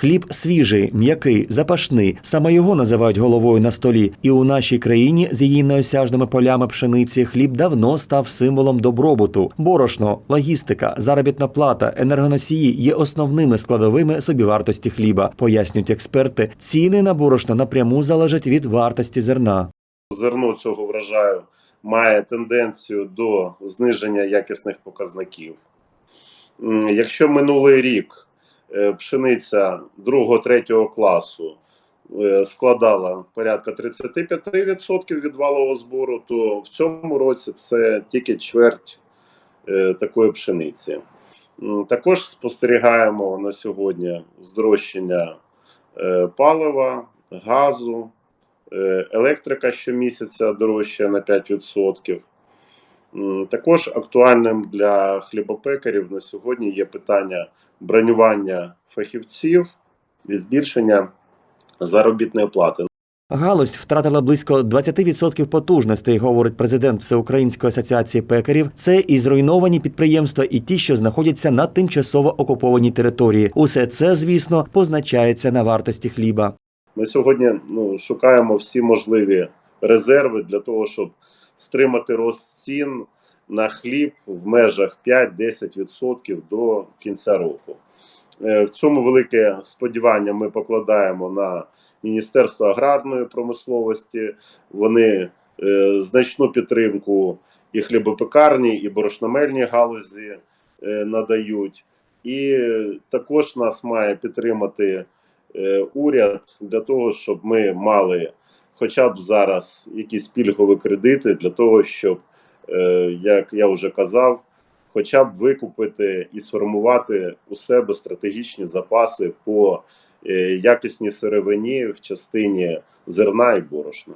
Хліб свіжий, м'який, запашний. Саме його називають головою на столі. І у нашій країні з її неосяжними полями пшениці хліб давно став символом добробуту. Борошно, логістика, заробітна плата, енергоносії є основними складовими собівартості хліба, пояснюють експерти. Ціни на борошно напряму залежать від вартості зерна. зерно цього врожаю має тенденцію до зниження якісних показників. Якщо минулий рік пшениця 2-3 класу е, складала порядка 35% від валового збору, то в цьому році це тільки чверть е, такої пшениці. Також спостерігаємо на сьогодні здорожчання е, палива, газу, Е, Електрика щомісяця дорожчає на 5%. М, Також актуальним для хлібопекарів на сьогодні є питання бронювання фахівців і збільшення заробітної плати. Галузь втратила близько 20% потужностей, говорить президент Всеукраїнської асоціації пекарів. Це і зруйновані підприємства, і ті, що знаходяться на тимчасово окупованій території. Усе це, звісно, позначається на вартості хліба. Ми сьогодні ну, шукаємо всі можливі резерви для того, щоб стримати рост цін на хліб в межах 5-10% до кінця року. Е, В цьому велике сподівання ми покладаємо на Міністерство аграрної промисловості. Вони е, значну підтримку і хлібопекарні, і борошномельні галузі е, надають. І також нас має підтримати уряд для того, щоб ми мали хоча б зараз якісь пільгові кредити для того, щоб, е, як я вже казав, хоча б викупити і сформувати у себе стратегічні запаси по е, якісній сировині в частині зерна і борошна.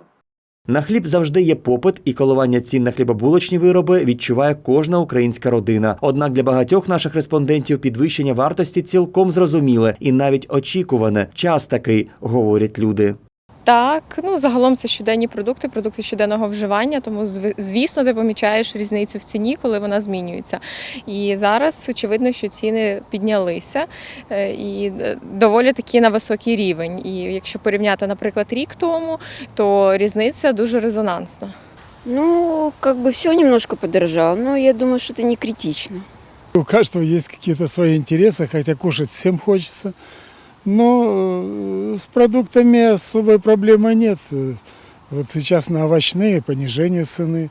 На хліб завжди є попит, і коливання цін на хлібобулочні вироби відчуває кожна українська родина. Однак для багатьох наших респондентів підвищення вартості цілком зрозуміле і навіть очікуване. Час такий, говорять люди. Так, ну загалом це щоденні продукти, продукти щоденного вживання. Тому зв- звісно, ти помічаєш різницю в ціні, коли вона змінюється. І зараз очевидно, що ціни піднялися е, і е, доволі таки на високий рівень. І якщо порівняти, наприклад, рік тому, то різниця дуже резонансна. Ну, как бы все немножко подорожало, но я думаю, что это не критично. У каждого есть какие-то свои интересы, хотя кушать всем хочется. Но э, с продуктами особой проблемы нет. Э, Вот сейчас на овощные понижение цены.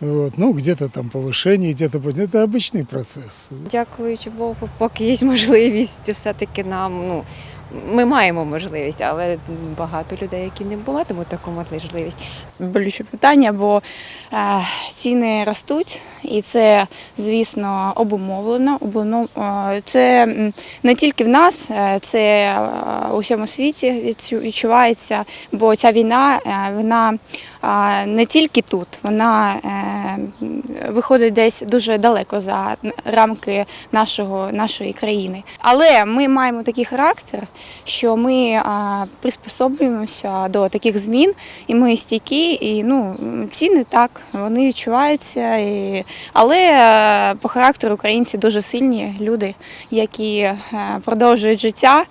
Вот. Ну, где-то там повышение, где-то под- это обычный процесс. Дякуючи Богу, поки є можливість, все-таки нам ну. ми маємо можливість, але багато людей, які не матимуть таку можливість. болюче питання, бо е, ціни ростуть, і це, звісно, обумовлено. Е, Це не тільки в нас, е, це у всьому світі відчувається, бо ця війна вона не тільки тут, вона виходить десь дуже далеко за рамки нашого, нашої країни. Але ми маємо такий характер, що ми приспособлюємося до таких змін. І ми стійкі, і ну ціни так, вони відчуваються. І... Але е, по характеру українці дуже сильні люди, які е, продовжують життя.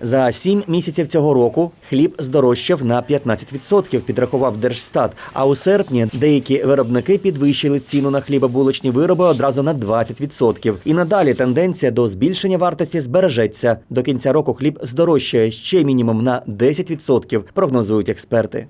За сім місяців цього року хліб здорожчав на 15%, підрахував Держстат. А у серпні деякі виробники підвищили ціну на хлібобулочні вироби одразу на 20%. І надалі тенденція до збільшення вартості збережеться. До кінця року хліб здорожчає ще мінімум на 10%, прогнозують експерти.